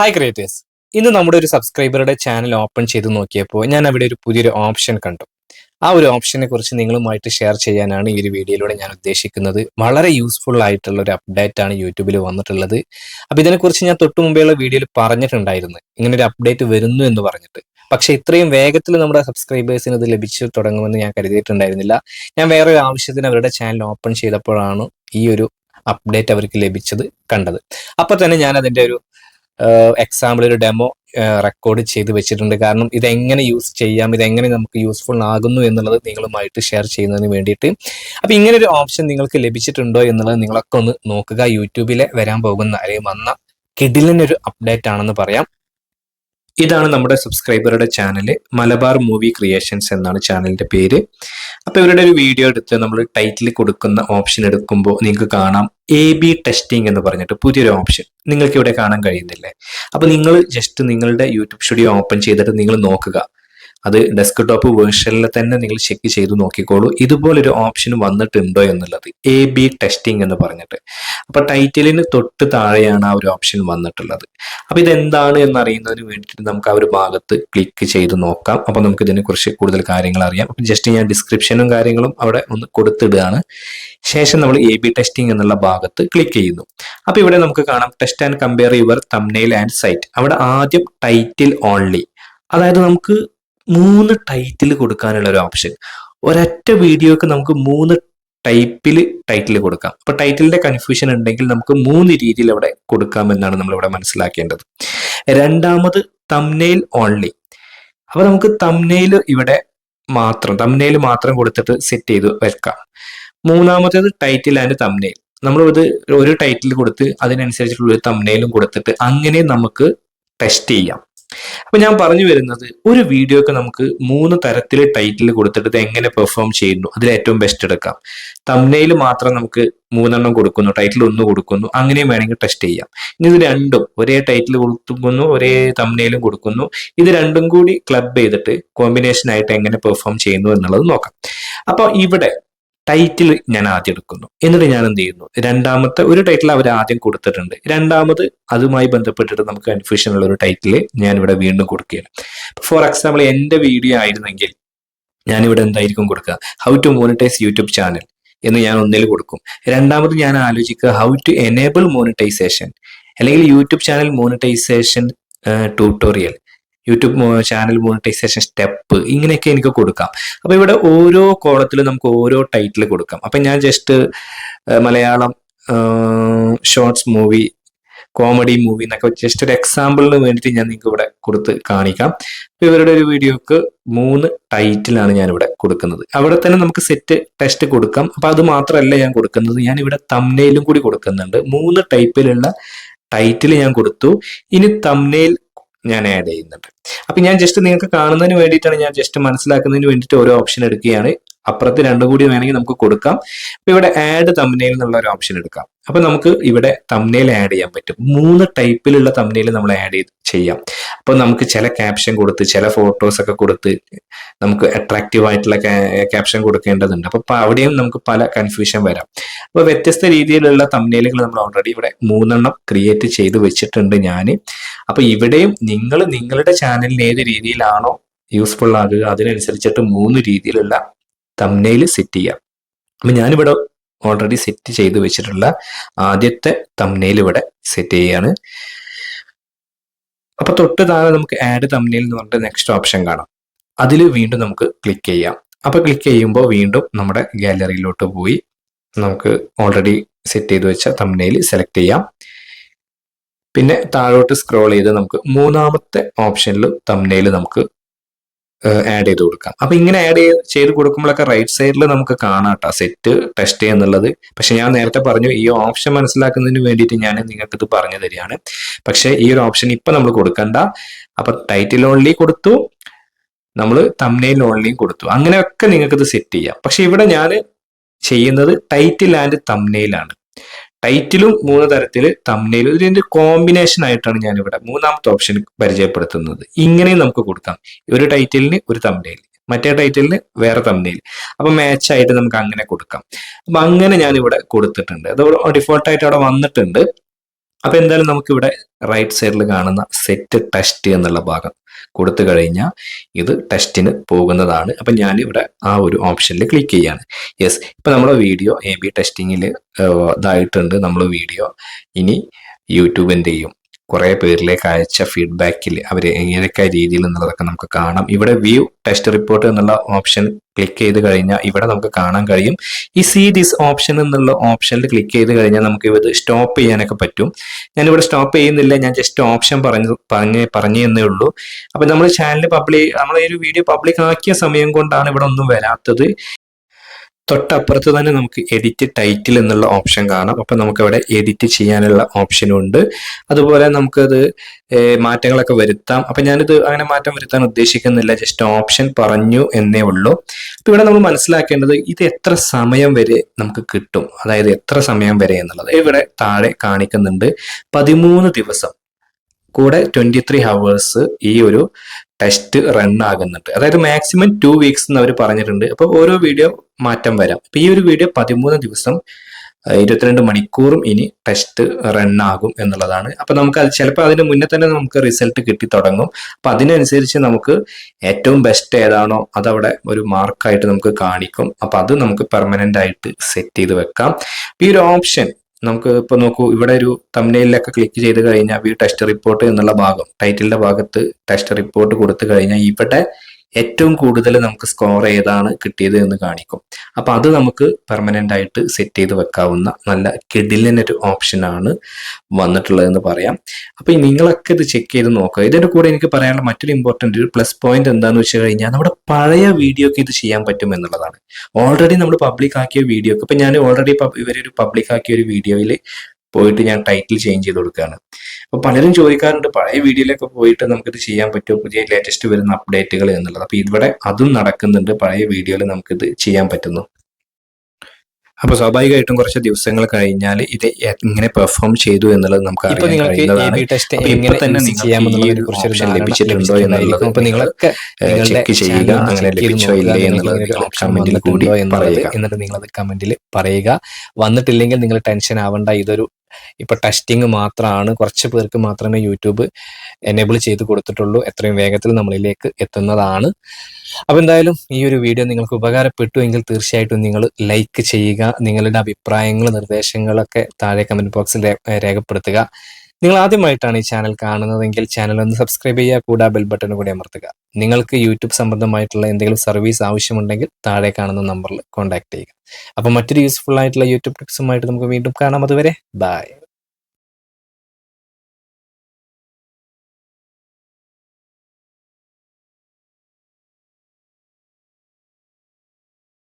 Hi creators ഇന്ന് നമ്മുടെ ഒരു സബ്സ്ക്രൈബറുടെ ചാനൽ ഓപ്പൺ ചെയ്ത് നോക്കിയപ്പോൾ ഞാൻ അവിടെ ഒരു പുതിയൊരു ഓപ്ഷൻ കണ്ടു. ആ ഒരു ഓപ്ഷനെ കുറിച്ച് നിങ്ങളുമായിട്ട് ഷെയർ ചെയ്യാനാണ് ഈ ഒരു വീഡിയോയിലൂടെ ഞാൻ ഉദ്ദേശിക്കുന്നത്. വളരെ യൂസ്ഫുൾ ആയിട്ടുള്ള ഒരു അപ്ഡേറ്റ് ആണ് യൂട്യൂബിൽ വന്നിട്ടുള്ളത്. അപ്പോൾ ഇതിനെക്കുറിച്ച് ഞാൻ തൊട്ട് മുമ്പേയുള്ള വീഡിയോയിൽ പറഞ്ഞിട്ടുണ്ടായിരുന്നു. ഇങ്ങനെ ഒരു അപ്ഡേറ്റ് വരുന്നു എന്ന് പറഞ്ഞിട്ട്. പക്ഷെ ഇത്രയും വേഗത്തിൽ നമ്മുടെ സബ്സ്ക്രൈബേഴ്സിന് ഇത് ലഭിച്ചു തുടങ്ങുമെന്ന് ഞാൻ കരുതിയിട്ടുണ്ടായിരുന്നില്ല. ഞാൻ വേറെ ഒരു ആവശ്യത്തിന് അവരുടെ ചാനൽ ഓപ്പൺ ചെയ്തപ്പോഴാണ് ഈ ഒരു അപ്ഡേറ്റ് അവർക്ക് ലഭിച്ചത് കണ്ടത്. അപ്പോൾ തന്നെ ഞാൻ അതിന്റെ ഒരു എക്സാമ്പിൾ ഒരു ഡെമോ റെക്കോർഡ് ചെയ്ത് വെച്ചിട്ടുണ്ട്. കാരണം ഇതെങ്ങനെ യൂസ് ചെയ്യാം ഇതെങ്ങനെ നമുക്ക് യൂസ്ഫുൾ ആകുന്നു എന്നുള്ളത് നിങ്ങളുമായിട്ട് ഷെയർ ചെയ്യുന്നതിന് വേണ്ടിയിട്ട്. അപ്പോൾ ഇങ്ങനെ ഒരു ഓപ്ഷൻ നിങ്ങൾക്ക് ലഭിച്ചിട്ടുണ്ടോ എന്നുള്ളത് നിങ്ങളൊക്കെ ഒന്ന് നോക്കുക. യൂട്യൂബിലെ വരാൻ പോകുന്ന അല്ലെങ്കിൽ വന്ന കിഡിലിനൊരു അപ്ഡേറ്റ് ആണെന്ന് പറയാം. ഇതാണ് നമ്മുടെ സബ്സ്ക്രൈബറുടെ ചാനൽ മലബാർ മൂവി ക്രിയേഷൻസ് എന്നാണ് ചാനലിന്റെ പേര്. അപ്പോൾ ഇവരുടെ ഒരു വീഡിയോ എടുത്ത് നമ്മൾ ടൈറ്റിൽ കൊടുക്കുന്ന ഓപ്ഷൻ എടുക്കുമ്പോൾ നിങ്ങൾക്ക് കാണാം എ ബി ടെസ്റ്റിംഗ് എന്ന് പറഞ്ഞിട്ട് പുതിയൊരു ഓപ്ഷൻ നിങ്ങൾക്ക് ഇവിടെ കാണാൻ കഴിയുന്നില്ലേ? അപ്പോൾ നിങ്ങൾ ജസ്റ്റ് നിങ്ങളുടെ യൂട്യൂബ് സ്റ്റുഡിയോ ഓപ്പൺ ചെയ്തിട്ട് നിങ്ങൾ നോക്കുക. അത് ഡെസ്ക്ടോപ്പ് വേർഷനിൽ തന്നെ നിങ്ങൾ ചെക്ക് ചെയ്ത് നോക്കിക്കോളൂ. ഇതുപോലൊരു ഓപ്ഷൻ വന്നിട്ടുണ്ടോ എന്നുള്ളത്. എ ബി ടെസ്റ്റിംഗ് എന്ന് പറഞ്ഞിട്ട്. അപ്പൊ ടൈറ്റിലിന് തൊട്ട് താഴെയാണ് ആ ഒരു ഓപ്ഷൻ വന്നിട്ടുള്ളത്. അപ്പൊ ഇതെന്താണ് എന്നറിയുന്നതിന് വേണ്ടിയിട്ട് നമുക്ക് ആ ഒരു ഭാഗത്ത് ക്ലിക്ക് ചെയ്ത് നോക്കാം. അപ്പൊ നമുക്ക് ഇതിനെ കുറിച്ച് കൂടുതൽ കാര്യങ്ങൾ അറിയാം. അപ്പൊ ജസ്റ്റ് ഞാൻ ഡിസ്ക്രിപ്ഷനും കാര്യങ്ങളും അവിടെ ഒന്ന് കൊടുത്തിടുകയാണ്. ശേഷം നമ്മൾ എ ബി ടെസ്റ്റിംഗ് എന്നുള്ള ഭാഗത്ത് ക്ലിക്ക് ചെയ്യുന്നു. അപ്പൊ ഇവിടെ നമുക്ക് കാണാം. Test and compare your thumbnail and site അവിടെ ആദ്യം ടൈറ്റിൽ ഓൺലി അതായത് നമുക്ക് മൂന്ന് ടൈറ്റിൽ കൊടുക്കാനുള്ള ഒരു ഓപ്ഷൻ ഒരൊറ്റ വീഡിയോക്ക് നമുക്ക് മൂന്ന് ടൈപ്പിൽ ടൈറ്റിൽ കൊടുക്കാം. അപ്പൊ ടൈറ്റിലിന്റെ കൺഫ്യൂഷൻ ഉണ്ടെങ്കിൽ നമുക്ക് മൂന്ന് രീതിയിൽ അവിടെ കൊടുക്കാമെന്നാണ് നമ്മൾ ഇവിടെ മനസ്സിലാക്കേണ്ടത്. രണ്ടാമത് തംനെയിൽ ഓൺലി അപ്പൊ നമുക്ക് തംനെയിൽ ഇവിടെ മാത്രം തംനെയിൽ മാത്രം കൊടുത്തിട്ട് സെറ്റ് ചെയ്ത് വെക്കാം. മൂന്നാമത്തേത് ടൈറ്റിൽ ആൻഡ് തംനെയിൽ നമ്മൾ ഇത് ഒരു ടൈറ്റിൽ കൊടുത്ത് അതിനനുസരിച്ചിട്ടുള്ള ഒരു തംനെയിലും കൊടുത്തിട്ട് അങ്ങനെ നമുക്ക് ടെസ്റ്റ് ചെയ്യാം. അപ്പൊ ഞാൻ പറഞ്ഞു വരുന്നത് ഒരു വീഡിയോക്ക് നമുക്ക് മൂന്ന് തരത്തിൽ ടൈറ്റിൽ കൊടുത്തിട്ട് എങ്ങനെ പെർഫോം ചെയ്യുന്നു അതിൽ ഏറ്റവും ബെസ്റ്റ് എടുക്കാം. തമ്നയിൽ മാത്രം നമുക്ക് മൂന്നെണ്ണം കൊടുക്കുന്നു ടൈറ്റിൽ ഒന്ന് കൊടുക്കുന്നു അങ്ങനെയും വേണമെങ്കിൽ ടെസ്റ്റ് ചെയ്യാം. ഇനി ഇത് രണ്ടും ഒരേ ടൈറ്റിൽ കൊടുക്കുന്നു ഒരേ തമ്നയിലും കൊടുക്കുന്നു. ഇത് രണ്ടും കൂടി ക്ലബ് ചെയ്തിട്ട് കോമ്പിനേഷൻ ആയിട്ട് എങ്ങനെ പെർഫോം ചെയ്യുന്നു എന്നുള്ളത് നോക്കാം. അപ്പൊ ഇവിടെ ടൈറ്റിൽ ഞാൻ ആദ്യം എടുക്കുന്നു. എന്നിട്ട് ഞാൻ എന്ത് ചെയ്യുന്നു? രണ്ടാമത്തെ ഒരു ടൈറ്റിൽ അവർ ആദ്യം കൊടുത്തിട്ടുണ്ട്. രണ്ടാമത് അതുമായി ബന്ധപ്പെട്ടിട്ട് നമുക്ക് കൺഫ്യൂഷൻ ഉള്ള ഒരു ടൈറ്റിൽ ഞാൻ ഇവിടെ വീണ്ടും കൊടുക്കുകയാണ്. ഫോർ എക്സാമ്പിൾ എന്റെ വീഡിയോ ആയിരുന്നെങ്കിൽ ഞാൻ ഇവിടെ എന്തായിരിക്കും കൊടുക്കുക? How to monetize YouTube channel എന്ന് ഞാൻ ഒന്നിൽ കൊടുക്കും. രണ്ടാമത് ഞാൻ ആലോചിക്കുക ഹൗ ടു എനേബിൾ മോണിറ്റൈസേഷൻ അല്ലെങ്കിൽ YouTube channel monetization tutorial YouTube channel monetization step ഇങ്ങനെയൊക്കെ എനിക്ക് കൊടുക്കാം. അപ്പോൾ ഇവിടെ ഓരോ കോളത്തിലും നമുക്ക് ഓരോ ടൈറ്റിൽ കൊടുക്കാം. അപ്പം ഞാൻ just Malayalam shorts movie comedy movie എന്നൊക്കെ ജസ്റ്റ് ഒരു എക്സാമ്പിളിന് വേണ്ടിയിട്ട് ഞാൻ നിങ്ങൾക്ക് ഇവിടെ കൊടുത്ത് കാണിക്കാം. അപ്പോൾ ഇവരുടെ ഒരു വീഡിയോക്ക് മൂന്ന് ടൈറ്റിലാണ് ഞാൻ ഇവിടെ കൊടുക്കുന്നത്. അവിടെ തന്നെ നമുക്ക് സെറ്റ് ടെസ്റ്റ് കൊടുക്കാം. അപ്പോൾ അത് മാത്രമല്ല ഞാൻ കൊടുക്കുന്നത് ഞാൻ ഇവിടെ തമ്നയിലും കൂടി കൊടുക്കുന്നുണ്ട്. മൂന്ന് ടൈപ്പിലുള്ള ടൈറ്റിൽ ഞാൻ കൊടുത്തു. ഇനി തമ്നയിൽ ഞാൻ ആഡ് ചെയ്യുന്നുണ്ട് അപ്പൊ ഞാൻ ജസ്റ്റ് നിങ്ങൾക്ക് കാണുന്നതിന് വേണ്ടിയിട്ടാണ് ഞാൻ ജസ്റ്റ് മനസ്സിലാക്കുന്നതിന് വേണ്ടിയിട്ട് ഓരോ ഓപ്ഷൻ എടുക്കുകയാണ്. അപ്പുറത്ത് രണ്ടും കൂടി വേണമെങ്കിൽ നമുക്ക് കൊടുക്കാം. അപ്പൊ ഇവിടെ ആഡ് തമ്നയിൽ എന്നുള്ള ഒരു ഓപ്ഷൻ എടുക്കാം. അപ്പൊ നമുക്ക് ഇവിടെ തമ്നയിൽ ആഡ് ചെയ്യാൻ പറ്റും. മൂന്ന് ടൈപ്പിലുള്ള തമ്നയിൽ നമ്മൾ ആഡ് ചെയ്ത് ചെയ്യാം. അപ്പൊ നമുക്ക് ചില ക്യാപ്ഷൻ കൊടുത്ത് ചില ഫോട്ടോസ് ഒക്കെ കൊടുത്ത് നമുക്ക് അട്രാക്റ്റീവ് ആയിട്ടുള്ള ക്യാപ്ഷൻ കൊടുക്കേണ്ടതുണ്ട്. അപ്പൊ അവിടെയും നമുക്ക് പല കൺഫ്യൂഷൻ വരാം. അപ്പൊ വ്യത്യസ്ത രീതിയിലുള്ള തമ്നയിലുകൾ നമ്മൾ ഓൾറെഡി ഇവിടെ മൂന്നെണ്ണം ക്രിയേറ്റ് ചെയ്ത് വെച്ചിട്ടുണ്ട് ഞാൻ അപ്പൊ ഇവിടെയും നിങ്ങൾ നിങ്ങളുടെ ചാനലിന് ഏത് രീതിയിലാണോ യൂസ്ഫുൾ ആകുക അതിനനുസരിച്ചിട്ട് മൂന്ന് രീതിയിലുള്ള തമ്നയിൽ സെറ്റ് ചെയ്യാം. അപ്പം ഞാനിവിടെ ഓൾറെഡി സെറ്റ് ചെയ്ത് വെച്ചിട്ടുള്ള ആദ്യത്തെ തമ്നയിൽ ഇവിടെ സെറ്റ് ചെയ്യാണ്. അപ്പൊ തൊട്ട് താഴെ നമുക്ക് ആഡ് തമ്നയിൽ എന്ന് പറഞ്ഞിട്ട് നെക്സ്റ്റ് ഓപ്ഷൻ കാണാം. അതിൽ വീണ്ടും നമുക്ക് ക്ലിക്ക് ചെയ്യാം. അപ്പൊ ക്ലിക്ക് ചെയ്യുമ്പോൾ വീണ്ടും നമ്മുടെ ഗാലറിയിലോട്ട് പോയി നമുക്ക് ഓൾറെഡി സെറ്റ് ചെയ്ത് വെച്ച തമ്നയിൽ സെലക്ട് ചെയ്യാം. പിന്നെ താഴോട്ട് സ്ക്രോൾ ചെയ്ത് നമുക്ക് മൂന്നാമത്തെ ഓപ്ഷനിൽ തമ്നയിൽ നമുക്ക് ആഡ് ചെയ്ത് കൊടുക്കാം. അപ്പൊ ഇങ്ങനെ ആഡ് ചെയ്ത് കൊടുക്കുമ്പോഴൊക്കെ റൈറ്റ് സൈഡിൽ നമുക്ക് കാണാം കേട്ടോ സെറ്റ് ടെസ്റ്റ് എന്നുള്ളത്. പക്ഷെ ഞാൻ നേരത്തെ പറഞ്ഞു ഈ ഓപ്ഷൻ മനസ്സിലാക്കുന്നതിന് വേണ്ടിയിട്ട് ഞാൻ നിങ്ങൾക്ക് ഇത് പറഞ്ഞു തരികയാണ്. പക്ഷെ ഈ ഒരു ഓപ്ഷൻ ഇപ്പൊ നമ്മൾ കൊടുക്കണ്ട. അപ്പൊ ടൈറ്റിൽ ഓൺലി കൊടുത്തു. നമ്മൾ തമ്നയിൽ ഓൺലിയും കൊടുത്തു. അങ്ങനെയൊക്കെ നിങ്ങൾക്ക് ഇത് സെറ്റ് ചെയ്യാം. പക്ഷെ ഇവിടെ ഞാൻ ചെയ്യുന്നത് ടൈറ്റിൽ ആൻഡ് തമ്നയിലാണ് ടൈറ്റിലും മൂന്ന് തരത്തിൽ തമ്മിലും ഇതിന്റെ കോമ്പിനേഷൻ ആയിട്ടാണ് ഞാൻ ഇവിടെ മൂന്നാമത്തെ ഓപ്ഷൻ പരിചയപ്പെടുത്തുന്നത്. ഇങ്ങനെയും നമുക്ക് കൊടുക്കാം. ഒരു ടൈറ്റിലിന് ഒരു തമ്മിൽ മറ്റേ ടൈറ്റിലിന് വേറെ തമ്മിൽ അപ്പൊ മാച്ച് ആയിട്ട് നമുക്ക് അങ്ങനെ കൊടുക്കാം. അപ്പൊ അങ്ങനെ ഞാൻ ഇവിടെ കൊടുത്തിട്ടുണ്ട് അത് ഡിഫോൾട്ടായിട്ട് അവിടെ വന്നിട്ടുണ്ട്. അപ്പൊ എന്തായാലും നമുക്ക് ഇവിടെ റൈറ്റ് സൈഡിൽ കാണുന്ന സെറ്റ് ടെസ്റ്റ് എന്നുള്ള ഭാഗം കൊടുത്തു കഴിഞ്ഞാൽ ഇത് ടെസ്റ്റിന് പോകുന്നതാണ്. അപ്പം ഞാൻ ഇവിടെ ആ ഒരു ഓപ്ഷനിൽ ക്ലിക്ക് ചെയ്യാണ്. യെസ് ഇപ്പം നമ്മുടെ വീഡിയോ എ ബി ടെസ്റ്റിങ്ങിൽ ഇതായിട്ടുണ്ട് നമ്മൾ വീഡിയോ ഇനി യൂട്യൂബിന്റെയും കുറേ പേരിലേക്ക് അയച്ച ഫീഡ്ബാക്കിൽ അവർ എങ്ങനെയൊക്കെ രീതിയിൽ എന്നുള്ളതൊക്കെ നമുക്ക് കാണാം. ഇവിടെ വ്യൂ ടെസ്റ്റ് റിപ്പോർട്ട് എന്നുള്ള ഓപ്ഷൻ ക്ലിക്ക് ചെയ്ത് കഴിഞ്ഞാൽ ഇവിടെ നമുക്ക് കാണാൻ കഴിയും. ഈ സി ദിസ് ഓപ്ഷൻ എന്നുള്ള ഓപ്ഷനിൽ ക്ലിക്ക് ചെയ്ത് കഴിഞ്ഞാൽ നമുക്ക് ഇത് സ്റ്റോപ്പ് ചെയ്യാനൊക്കെ പറ്റും. ഞാനിവിടെ സ്റ്റോപ്പ് ചെയ്യുന്നില്ല ഞാൻ ജസ്റ്റ് ഓപ്ഷൻ പറഞ്ഞു പറഞ്ഞ് പറഞ്ഞു എന്നേ ഉള്ളൂ. അപ്പം നമ്മൾ ചാനൽ പബ്ലിക് നമ്മൾ ഈ ഒരു വീഡിയോ പബ്ലിക് ആക്കിയ സമയം കൊണ്ടാണ് ഇവിടെ ഒന്നും വരാത്തത്. തൊട്ടപ്പുറത്ത് തന്നെ നമുക്ക് എഡിറ്റ് ടൈറ്റിൽ എന്നുള്ള ഓപ്ഷൻ കാണാം. അപ്പം നമുക്ക് അവിടെ എഡിറ്റ് ചെയ്യാനുള്ള ഓപ്ഷനും ഉണ്ട്. അതുപോലെ നമുക്കത് മാറ്റങ്ങളൊക്കെ വരുത്താം. അപ്പം ഞാനിത് അങ്ങനെ മാറ്റം വരുത്താൻ ഉദ്ദേശിക്കുന്നില്ല. ജസ്റ്റ് ഓപ്ഷൻ പറഞ്ഞു എന്നേ ഉള്ളൂ. അപ്പം ഇവിടെ നമ്മൾ മനസ്സിലാക്കേണ്ടത് ഇത് എത്ര സമയം വരെ നമുക്ക് കിട്ടും. അതായത് എത്ര സമയം വരെ എന്നുള്ളത്. ഇവിടെ താഴെ കാണിക്കുന്നുണ്ട്. പതിമൂന്ന് ദിവസം. കൂടെ ട്വന്റി ത്രീ ഹവേഴ്സ് ഈ ഒരു ടെസ്റ്റ് റൺ ആകുന്നുണ്ട്. അതായത് മാക്സിമം ടു വീക്സ് എന്ന് അവർ പറഞ്ഞിട്ടുണ്ട്. അപ്പോൾ ഓരോ വീഡിയോ മാറ്റം വരാം. അപ്പൊ ഈ ഒരു വീഡിയോ പതിമൂന്ന് ദിവസം ഇരുപത്തിരണ്ട് മണിക്കൂറും ഇനി ടെസ്റ്റ് റൺ ആകും എന്നുള്ളതാണ്. അപ്പൊ നമുക്ക് അത് ചിലപ്പോൾ അതിന് മുന്നേ തന്നെ നമുക്ക് റിസൾട്ട് കിട്ടി തുടങ്ങും. അപ്പൊ അതിനനുസരിച്ച് നമുക്ക് ഏറ്റവും ബെസ്റ്റ് ഏതാണോ അതവിടെ ഒരു മാർക്കായിട്ട് നമുക്ക് കാണിക്കും. അപ്പൊ അത് നമുക്ക് പെർമനന്റ് ആയിട്ട് സെറ്റ് ചെയ്ത് വെക്കാം. ഈ ഒരു ഓപ്ഷൻ നമുക്ക് ഇപ്പൊ നോക്കൂ ഇവിടെ ഒരു തമ്മിലൊക്കെ ക്ലിക്ക് ചെയ്ത് കഴിഞ്ഞാൽ ടെസ്റ്റ് റിപ്പോർട്ട് എന്നുള്ള ഭാഗം ടൈറ്റിലിന്റെ ഭാഗത്ത് ടെസ്റ്റ് റിപ്പോർട്ട് കൊടുത്തു കഴിഞ്ഞാൽ ഇവിടെ ഏറ്റവും കൂടുതൽ നമുക്ക് സ്കോർ ഏതാണ് കിട്ടിയത് എന്ന് കാണിക്കും. അപ്പൊ അത് നമുക്ക് പെർമനന്റ് ആയിട്ട് സെറ്റ് ചെയ്ത് വെക്കാവുന്ന നല്ല കിടിലനൊരു ഓപ്ഷനാണ് വന്നിട്ടുള്ളതെന്ന് പറയാം. അപ്പൊ ഈ നിങ്ങളൊക്കെ ഇത് ചെക്ക് ചെയ്ത് നോക്കുക. ഇതിന്റെ കൂടെ എനിക്ക് പറയാനുള്ള മറ്റൊരു ഇമ്പോർട്ടന്റ് ഒരു പ്ലസ് പോയിന്റ് എന്താന്ന് വെച്ച് കഴിഞ്ഞാൽ നമ്മുടെ പഴയ വീഡിയോക്ക് ഇത് ചെയ്യാൻ പറ്റും എന്നുള്ളതാണ്. ഓൾറെഡി നമ്മൾ പബ്ലിക് ആക്കിയ വീഡിയോക്ക് ഇപ്പൊ ഞാൻ ഓൾറെഡി ഇവരൊരു പബ്ലിക് ആക്കിയ ഒരു വീഡിയോയിൽ പോയിട്ട് ഞാൻ ടൈറ്റിൽ ചേഞ്ച് ചെയ്ത് കൊടുക്കുകയാണ് അപ്പോൾ പലരും ചോദിക്കാറുണ്ട് പഴയ വീഡിയോയിലൊക്കെ പോയിട്ട് നമുക്കിത് ചെയ്യാൻ പറ്റുമോ? പുതിയ ലേറ്റസ്റ്റ് വരുന്ന അപ്ഡേറ്റുകൾ എന്നുള്ളത്. അപ്പോൾ ഇവിടെ അതും നടക്കുന്നുണ്ട്. പഴയ വീഡിയോയിൽ നമുക്കിത് ചെയ്യാൻ പറ്റുന്നു. അപ്പൊ സ്വാഭാവികമായിട്ടും കുറച്ച് ദിവസങ്ങൾ കഴിഞ്ഞാൽ ഇത് എങ്ങനെ പെർഫോം ചെയ്തു എന്നുള്ളത് നമുക്ക് അറിയാൻ കഴിയുന്നതാണ്. ലഭിച്ചിട്ടുണ്ടോ എന്നുള്ളത് ചെക്ക് ചെയ്യുക അങ്ങനെ ലഭിച്ചോ ഇല്ലേ എന്നുള്ളത് കമന്റിൽ കൂടി എന്നിട്ട് നിങ്ങളത് കമന്റിൽ പറയുക. വന്നിട്ടില്ലെങ്കിൽ നിങ്ങൾ ടെൻഷൻ ആവണ്ട. ഇതൊരു ഇപ്പൊ ടെസ്റ്റിംഗ് മാത്രമാണ് കുറച്ച് പേർക്ക് മാത്രമേ യൂട്യൂബ് എനേബിൾ ചെയ്ത് കൊടുത്തിട്ടുള്ളൂ. എത്രയും വേഗത്തിൽ നമ്മളിലേക്ക് എത്തുന്നതാണ്. അപ്പോൾ എന്തായാലും ഈ ഒരു വീഡിയോ നിങ്ങൾക്ക് ഉപകാരപ്പെട്ടു എങ്കിൽ തീർച്ചയായിട്ടും നിങ്ങൾ ലൈക്ക് ചെയ്യുക നിങ്ങളുടെ അഭിപ്രായങ്ങൾ നിർദ്ദേശങ്ങളൊക്കെ താഴെ കമന്റ് ബോക്സിൽ രേഖപ്പെടുത്തുക. നിങ്ങൾ ആദ്യമായിട്ടാണ് ഈ ചാനൽ കാണുന്നതെങ്കിൽ ചാനൽ ഒന്ന് സബ്സ്ക്രൈബ് ചെയ്യുക കൂടാ ബെൽ ബട്ടൺ കൂടി അമർത്തുക. നിങ്ങൾക്ക് യൂട്യൂബ് സംബന്ധമായിട്ടുള്ള എന്തെങ്കിലും സർവീസ് ആവശ്യമുണ്ടെങ്കിൽ താഴെ കാണുന്ന നമ്പറിൽ കോൺടാക്ട് ചെയ്യുക. അപ്പോൾ മറ്റൊരു യൂസ്ഫുൾ ആയിട്ടുള്ള യൂട്യൂബ് ടിപ്സുമായിട്ട് നമുക്ക് വീണ്ടും കാണാം. അതുവരെ ബൈ